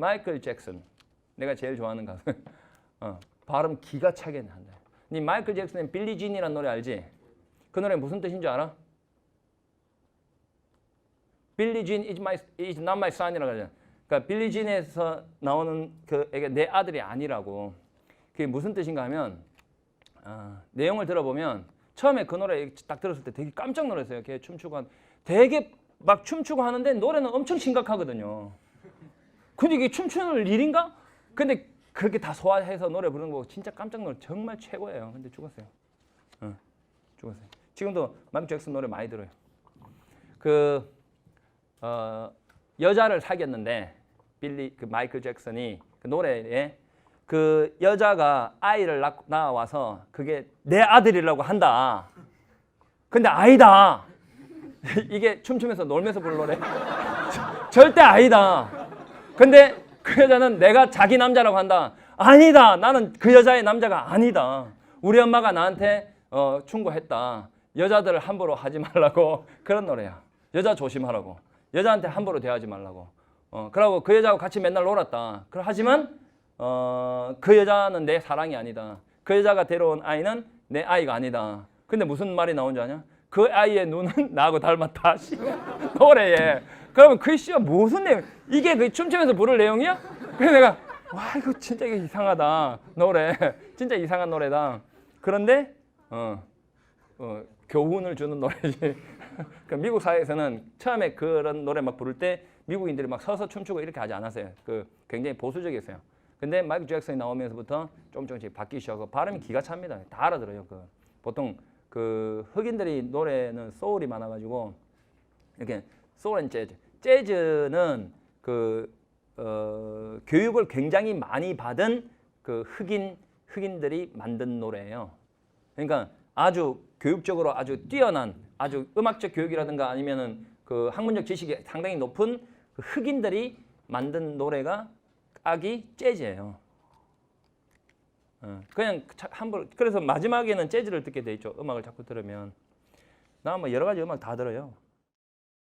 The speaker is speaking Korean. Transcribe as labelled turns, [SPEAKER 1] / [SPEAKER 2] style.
[SPEAKER 1] 마이클 잭슨. 내가 제일 좋아하는 가수. 어, 발음 기가 차게 한다. 니 마이클 잭슨의 빌리 진이라는 노래 알지? 그 노래 무슨 뜻인 줄 알아? 빌리 진 is my is not my son이라고 하잖아. 그러니까 빌리 진에서 나오는 그 애가 내 아들이 아니라고. 그게 무슨 뜻인가 하면 아, 내용을 들어보면 처음에 그 노래 딱 들었을 때 되게 깜짝 놀랐어요. 걔 춤추고 한, 되게 막 춤추고 하는데 노래는 엄청 심각하거든요. 근데 이게 춤추는 일인가? 근데 그렇게 다 소화해서 노래 부르는 거 진짜 깜짝 놀 정말 최고예요. 근데 죽었어요. 응, 죽었어요. 지금도 마이클 잭슨 노래 많이 들어요. 그 어, 여자를 사귀었는데 빌리 그 마이클 잭슨이 그 노래에 그 여자가 아이를 낳, 낳아와서 그게 내 아들이라고 한다. 근데 아니다. 이게 춤추면서 놀면서 부른 노래. 절대 아니다. 근데 그 여자는 내가 자기 남자라고 한다. 아니다. 나는 그 여자의 남자가 아니다. 우리 엄마가 나한테 어, 충고했다. 여자들을 함부로 하지 말라고 그런 노래야. 여자 조심하라고. 여자한테 함부로 대하지 말라고. 어, 그러고 그 여자하고 같이 맨날 놀았다. 그 하지만 어, 그 여자는 내 사랑이 아니다. 그 여자가 데려온 아이는 내 아이가 아니다. 근데 무슨 말이 나온 줄 아냐? 그 아이의 눈은 나하고 닮았다. 씨. 노래에. 그러면 그 씨가 무슨 내용? 이게 그 춤추면서 부를 내용이야? 그래서 내가 와 이거 진짜 이상하다 노래. 진짜 이상한 노래다. 그런데 어, 어, 교훈을 주는 노래지. 그 미국 사회에서는 처음에 그런 노래 막 부를 때 미국인들이 막 서서 춤추고 이렇게 하지 않았어요. 그 굉장히 보수적이었어요. 근데 마이클 잭슨이 나오면서부터 좀 조금씩 시작하고 발음이 기가 찹니다. 다 알아들어요. 그 보통 그 흑인들이 노래는 소울이 많아가지고 이렇게 소울 앤 재즈. 재즈는 그 어, 교육을 굉장히 많이 받은 그 흑인 흑인들이 만든 노래예요. 그러니까 아주 교육적으로 아주 뛰어난 아주 음악적 교육이라든가 아니면은 그 학문적 지식이 상당히 높은 그 흑인들이 만든 노래가 악이 재즈예요. 어, 그냥 차- 함부로 그래서 마지막에는 재즈를 듣게 돼 있죠. 음악을 자꾸 들으면 나 뭐 여러 가지 음악 다 들어요.